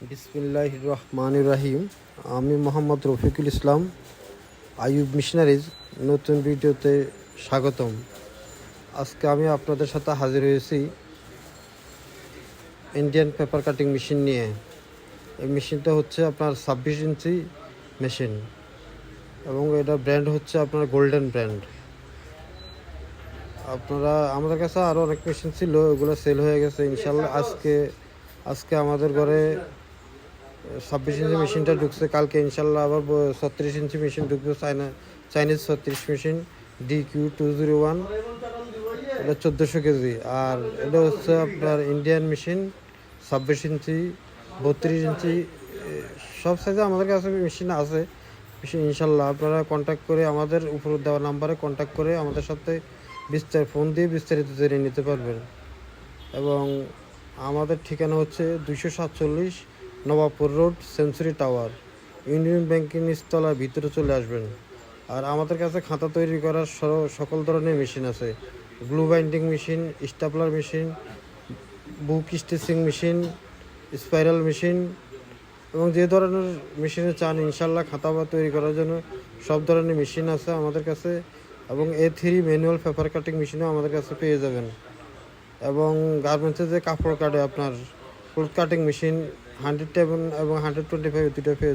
বিসমিল্লাহ রহমান রাহিম। আমি মোহাম্মদ রফিকুল ইসলাম, আইয়ুব মিশনারিজ, নতুন ভিডিওতে স্বাগতম। আজকে আমি আপনাদের সাথে হাজির হয়েছি ইন্ডিয়ান পেপার কাটিং মেশিন নিয়ে। এই মেশিনটা হচ্ছে আপনার ছাব্বিশ ইঞ্চি মেশিন এবং এটা ব্র্যান্ড হচ্ছে আপনার গোল্ডেন ব্র্যান্ড আপনারা, আমাদের কাছে আরও অনেক মেশিন ছিল, ওগুলো সেল হয়ে গেছে ইনশাল্লাহ আজকে আজকে আমাদের ঘরে ছাব্বিশ ইঞ্চি মেশিনটা ঢুকছে কালকে, ইনশাল্লাহ আবার ছত্রিশ ইঞ্চি মেশিন ঢুকবে, চায়না, চাইনিজ ছত্রিশ machine D Q two zero one এটা চোদ্দোশো কেজি। আর এটা হচ্ছে আপনার ইন্ডিয়ান মেশিন ছাব্বিশ ইঞ্চি, বত্রিশ ইঞ্চি সব সাইজে আমাদের কাছে মেশিন আছে। মেশিন ইনশাল্লাহ আপনারা কন্ট্যাক্ট করে আমাদের উপর দেওয়া নাম্বারে কন্ট্যাক্ট করে আমাদের সাথে বিস্তার ফোন দিয়ে বিস্তারিত জেনে নিতে পারবেন। এবং আমাদের ঠিকানা হচ্ছে দুইশো সাতচল্লিশ Nawabpur road, century tower. Union ব্যাংকের নিচতলার ভিতরে চলে আসবেন। আর আমাদের কাছে খাতা তৈরি করার সর- সকল ধরনের মেশিন আছে। Glue binding machine, stapler machine, book stitching machine, spiral machine এবং যে ধরনের মেশিনে চান ইনশাল্লাহ খাতা বা তৈরি করার জন্য সব ধরনের মেশিন আছে আমাদের কাছে এবং A three manual paper cutting মেশিনও আমাদের কাছে পেয়ে যাবেন। এবং গার্মেন্টসে যে কাপড় কাটে আপনার ক্লোথ কাটিং মেশিন হান্ড্রেড এবং হান্ড্রেড টোয়েন্টি ফাইভ দুটো পেয়ে